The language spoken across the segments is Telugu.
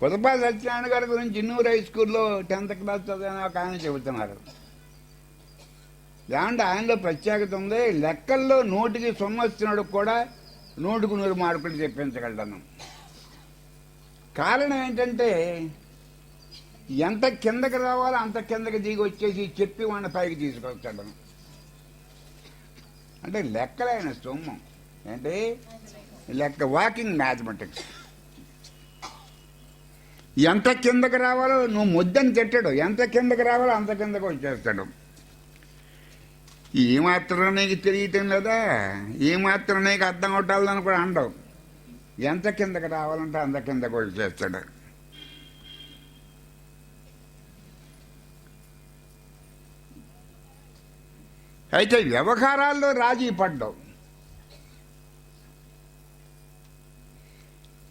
కుదపా సత్యనారాయణ గారి గురించి ఇన్నూరు హై స్కూల్లో టెన్త్ క్లాస్ చదివిన ఒక ఆయన చెబుతున్నారు. ఏమంటే ఆయనలో ప్రత్యేకత ఉంది లెక్కల్లో నూటికి సొమ్ము కూడా నూటికి నూరు మార్కులు చెప్పించగలను కారణం ఏంటంటే ఎంత కిందకి రావాలో అంత కిందకి దిగి వచ్చేసి చెప్పి వాడిని పైకి తీసుకొస్తాడు. అంటే లెక్కలైన సొమ్ము. ఏంటి? లెక్క వాకింగ్ మ్యాథమెటిక్స్ ఎంత కిందకి రావాలో నువ్వు ముద్దని తిట్టాడు ఎంత కిందకి రావాలో అంత కిందకి వచ్చేస్తాడు. ఏమాత్రం నీకు తెలియటం లేదా? ఏమాత్రం మాత్రం నీకు అర్థం కొట్టాలని కూడా అండవు ఎంత కిందకి రావాలంటే అంత కిందకి వచ్చేస్తాడు. అయితే వ్యవహారాల్లో రాజీ పడ్డావు.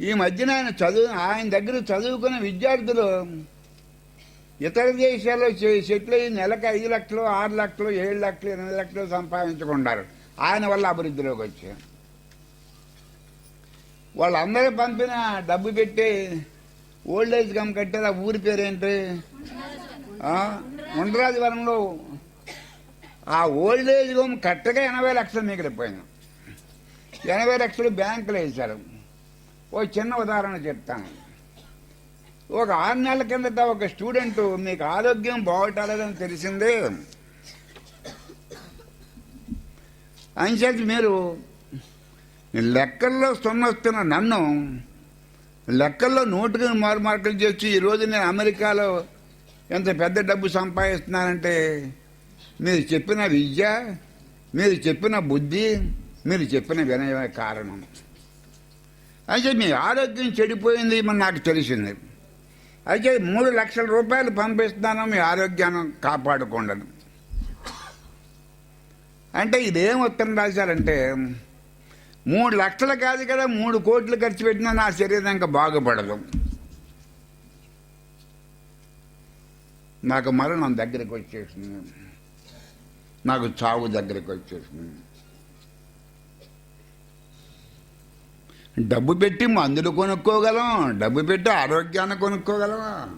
ఈ మధ్యన ఆయన చదువు ఆయన దగ్గర చదువుకున్న విద్యార్థులు ఇతర దేశాల్లో చె- సెటిల్ అయ్యి నెలకు ఐదు లక్షలు ఆరు లక్షలు ఏడు లక్షలు ఎనిమిది లక్షలు సంపాదించుకుంటారు. ఆయన వల్ల అభివృద్ధిలోకి వచ్చారు. వాళ్ళందరూ పంపిన డబ్బు పెట్టి ఓల్డ్ ఏజ్ కమ్ కట్టారు ఆ ఊరి పేరేంటి? ఉండరాజవరంలో ఆ ఓల్డ్ ఏజ్ హోమ్ కట్టగా ఎనభై లక్షలు మిగిలిపోయింది ఎనభై లక్షలు బ్యాంకులు వేశారు. ఓ చిన్న ఉదాహరణ చెప్తాను. ఒక ఆరు నెలల కిందట ఒక స్టూడెంట్ మీకు ఆరోగ్యం బాగోటాలేదని తెలిసిందే. అంచేది మీరు లెక్కల్లో సున్నస్తున్న నన్ను లెక్కల్లో నోటుకు మారు మార్కులు చేసి ఈరోజు నేను అమెరికాలో ఎంత పెద్ద డబ్బు సంపాదిస్తున్నానంటే మీరు చెప్పిన విద్య మీరు చెప్పిన బుద్ధి మీరు చెప్పిన వినయమే కారణం. అయితే మీ ఆరోగ్యం చెడిపోయింది మరి నాకు తెలిసింది. అయితే మూడు లక్షల రూపాయలు పంపిస్తున్నాను మీ ఆరోగ్యాన్ని కాపాడుకోండి అంటే ఇదేం ఉత్తరం రాశారంటే మూడు లక్షలు కాదు కదా మూడు కోట్లు ఖర్చు పెట్టినా నా శరీరం ఇంకా బాగుపడదు. నాకు మరణం దగ్గరికి వచ్చేసింది. నాకు చావు దగ్గరికి వచ్చేసింది. డబ్బు పెట్టి మందులు కొనుక్కోగలం డబ్బు పెట్టి ఆరోగ్యాన్ని కొనుక్కోగలమా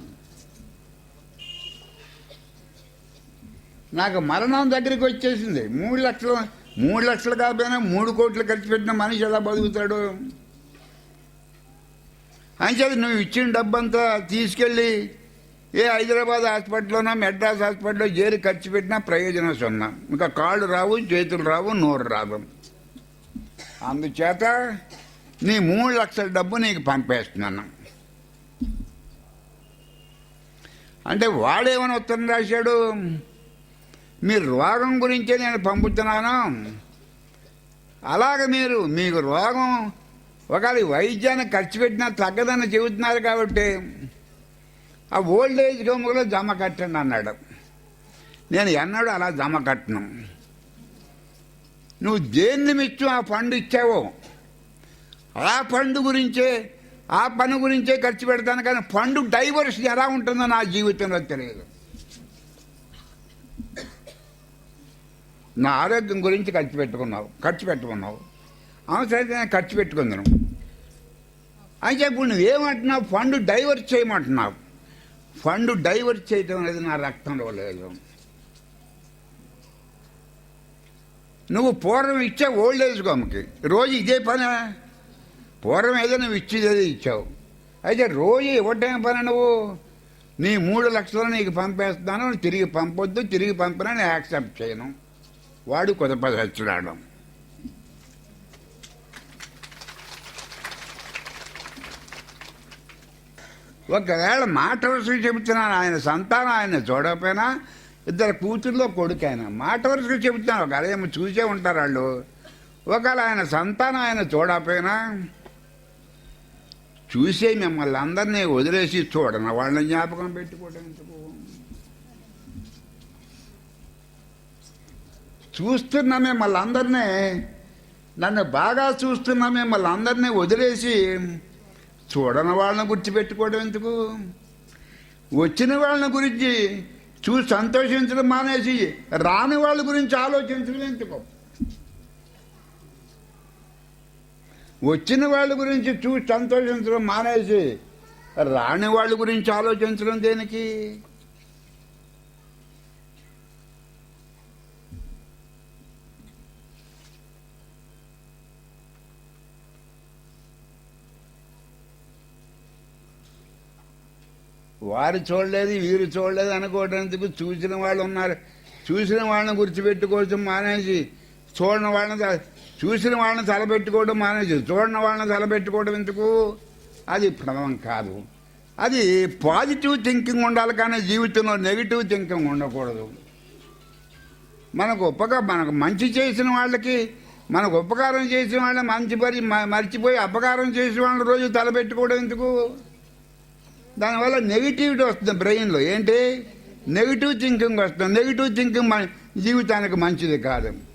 నాకు మరణం దగ్గరికి వచ్చేసింది. మూడు లక్షలు మూడు లక్షలు కాకపోయినా మూడు కోట్లు ఖర్చు పెట్టిన మనిషి ఎలా బతుకుతాడు? అంచేది నువ్వు ఇచ్చిన డబ్బంతా తీసుకెళ్ళి ఏ హైదరాబాద్ హాస్పిటల్లోనో మెడ్రాస్ హాస్పిటల్లో చేరి ఖర్చు పెట్టినా ప్రయోజనం సున్నా. ఇంకా కాళ్ళు రావు చేతులు రావు నోరు రాదు అందుచేత నీ మూడు లక్షల డబ్బు నీకు పంపేస్తున్నాను. అంటే వాడేమని ఉత్తరం రాశాడు? మీ రోగం గురించే నేను పంపుతున్నాను. అలాగ మీరు మీకు రోగం ఒకవేళ వైద్యాన్ని ఖర్చు పెట్టినా తగ్గదని చెబుతున్నారు కాబట్టి ఆ ఓల్డ్ ఏజ్ హోమ్లో జమ కట్టండి అన్నాడు. నేను ఎన్నడూ అలా జమ కట్టను. నువ్వు దేన్ని మిచ్చు ఆ ఫండ్ ఇచ్చావో? ఆ ఫండ్ గురించే ఆ పని గురించే ఖర్చు పెడతాను కానీ ఫండ్ డైవర్స్ ఎలా ఉంటుందో నా జీవితంలో తెలియదు. నా ఆరోగ్యం గురించి ఖర్చు పెట్టుకున్నావు ఖర్చు పెట్టుకున్నావు అవసరమైతే నేను ఖర్చు పెట్టుకుందాను. అయితే ఇప్పుడు నువ్వేమంటున్నావు? ఫండ్ డైవర్ట్ చేయమంటున్నావు. ఫండ్ డైవర్ట్ చేయటం అనేది నా రక్తంలో లేదు. నువ్వు పూర్వం ఇచ్చే ఓల్డ్ ఏజ్ రోజు ఇదే పని. పూర్వం ఏదో నువ్వు ఇచ్చేది ఇచ్చావు. అయితే రోజు ఇవ్వటం పని నువ్వు? నీ మూడు లక్షలు నీకు పంపేస్తాను తిరిగి పంపొద్దు తిరిగి పంపనని నేను యాక్సెప్ట్ చేయను. వాడు కొత్త ఒకవేళ మాట వరుసకు చెబుతున్నాను ఆయన సంతానం ఆయన చూడకపోయినా ఇద్దరు కూతుర్లో కొడుకు ఆయన మాట వరుసకు చెబుతున్నాను ఒక ఏమో చూసే ఉంటారు వాళ్ళు. ఒకవేళ ఆయన సంతానం ఆయన చూడకపోయినా చూసే మిమ్మల్ని అందరినీ వదిలేసి చూడన వాళ్ళని జ్ఞాపకం పెట్టుకోవడం ఎందుకు? చూస్తున్న మిమ్మల్ని అందరినీ నన్ను బాగా చూస్తున్న మిమ్మల్ని అందరినీ వదిలేసి చూడని వాళ్ళని గుర్తుపెట్టుకోవడం ఎందుకు? వచ్చిన వాళ్ళని గురించి చూసి సంతోషించడం మానేసి రాని వాళ్ళ గురించి ఆలోచించడం ఎందుకు? వచ్చిన వాళ్ళ గురించి చూసి సంతోషించడం మానేసి రాని వాళ్ళ గురించి ఆలోచించడం దేనికి? వారు చూడలేదు వీరు చూడలేదు అనుకోవడానికి చూసిన వాళ్ళు ఉన్నారు. చూసిన వాళ్ళని గుర్తుపెట్టుకోవచ్చు మానేసి చూడని వాళ్ళని చూసిన వాళ్ళని తలబెట్టుకోవడం మానేసి చూడని వాళ్ళని తలబెట్టుకోవడం ఎందుకు? అది ప్రమం కాదు. అది పాజిటివ్ థింకింగ్ ఉండాలి కానీ జీవితంలో నెగిటివ్ థింకింగ్ ఉండకూడదు. మనకు ఉపక మనకు మంచి చేసిన వాళ్ళకి మనకు ఉపకారం చేసిన వాళ్ళని మంచి పరి మర్చిపోయి అపకారం చేసిన వాళ్ళని రోజు తలబెట్టుకోవడం ఎందుకు? దానివల్ల నెగిటివిటీ వస్తుంది బ్రెయిన్లో. ఏంటి? నెగిటివ్ థింకింగ్ వస్తుంది. నెగిటివ్ థింకింగ్ మన జీవితానికి మంచిది కాదు.